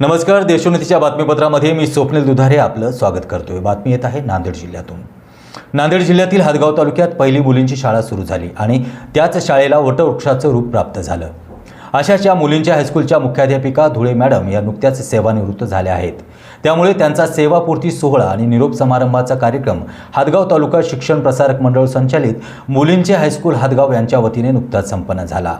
नमस्कार देशोन्नतीच्या बातमीपत्रामध्ये मी स्वप्नील दुधारे आपलं स्वागत करतोय. बातमी येत आहे नांदेड जिल्ह्यातून. नांदेड जिल्ह्यातील हदगाव तालुक्यात पहिली मुलींची शाळा सुरू झाली आणि त्याच शाळेला वटवृक्षाचं रूप प्राप्त झालं. अशाच या मुलींच्या हायस्कूलच्या मुख्याध्यापिका धुळे मॅडम या नुकत्याच सेवानिवृत्त झाल्या आहेत. त्यामुळे त्यांचा सेवापूर्ती सोहळा आणि निरोप समारंभाचा कार्यक्रम हादगाव तालुका शिक्षण प्रसारक मंडळ संचालित मुलींचे हायस्कूल हादगाव यांच्या वतीने नुकताच संपन्न झाला.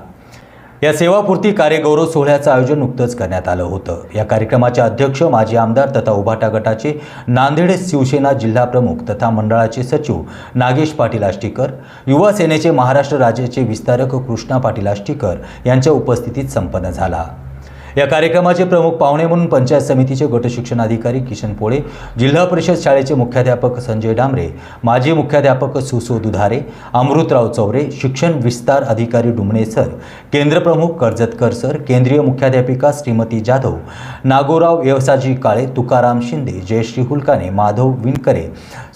या सेवापूर्ती कार्यगौरव सोहळ्याचं आयोजन नुकतंच करण्यात आलं होतं. या कार्यक्रमाचे अध्यक्ष माजी आमदार तथा उभाटा गटाचे नांदेड शिवसेना जिल्हा प्रमुख तथा मंडळाचे सचिव नागेश पाटील आष्टीकर युवा सेनेचे महाराष्ट्र राज्याचे विस्तारक कृष्णा पाटील आष्टीकर यांच्या उपस्थितीत संपन्न झाला. या कार्यक्रमाचे प्रमुख पाहुणे म्हणून पंचायत समितीचे गटशिक्षण अधिकारी किशन पोळे जिल्हा परिषद शाळेचे मुख्याध्यापक संजय डांबरे माजी मुख्याध्यापक सुसो दुधारे अमृतराव चौरे शिक्षण विस्तार अधिकारी डुमणे सर केंद्रप्रमुख कर्जतकर सर केंद्रीय मुख्याध्यापिका श्रीमती जाधव नागोराव व्यवसाजी काळे तुकाराम शिंदे जयश्री हुलकाने माधव विणकरे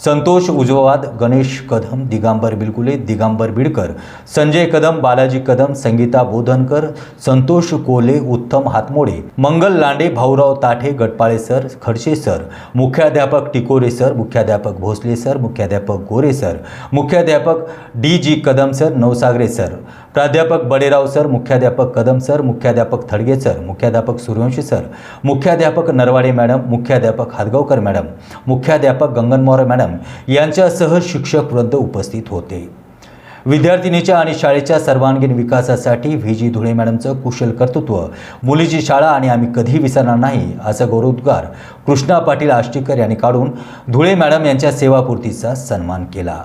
संतोष उजवाद गणेश कदम दिगांबर बिलकुले दिगांबर बिडकर संजय कदम बालाजी कदम संगीता बोधनकर संतोष कोले उत्तम हात मोडे मंगल लांडे भाऊराव ताठे गटपाळे सर खडसे सर मुख्याध्यापक टिकोरे सर मुख्याध्यापक भोसले सर मुख्याध्यापक गोरे सर मुख्याध्यापक D G Kadam sir Navsagare sir प्राध्यापक बडेराव सर मुख्याध्यापक कदम सर मुख्याध्यापक थडगे सर मुख्याध्यापक सूर्यवंशी सर मुख्याध्यापक नरवाडे मॅडम मुख्याध्यापक हादगावकर मॅडम मुख्याध्यापक गंगनमोर मॅडम यांच्यासह शिक्षक वृद्ध उपस्थित होते. विद्यार्थिनीच्या आणि शाळेच्या सर्वांगीण विकासासाठी व्ही जी धुळे मॅडमचं कुशल कर्तृत्व. मुलीची शाळा आणि आम्ही कधी विसरणार नाही असा गौरवोद्गार कृष्णा पाटील आष्टीकर यांनी काढून धुळे मॅडम यांच्या सेवापूर्तीचा सन्मान केला.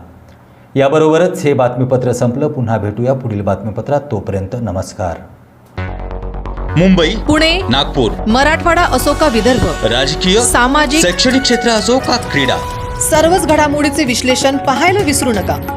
याबरोबरच हे बातमीपत्र संपलं. पुन्हा भेटूया पुढील बातमीपत्रात. तोपर्यंत नमस्कार. मुंबई पुणे नागपूर मराठवाडा असो का विदर्भ राजकीय सामाजिक शैक्षणिक क्षेत्र असो का क्रीडा सर्वच घडामोडीचे विश्लेषण पाहायला विसरू नका.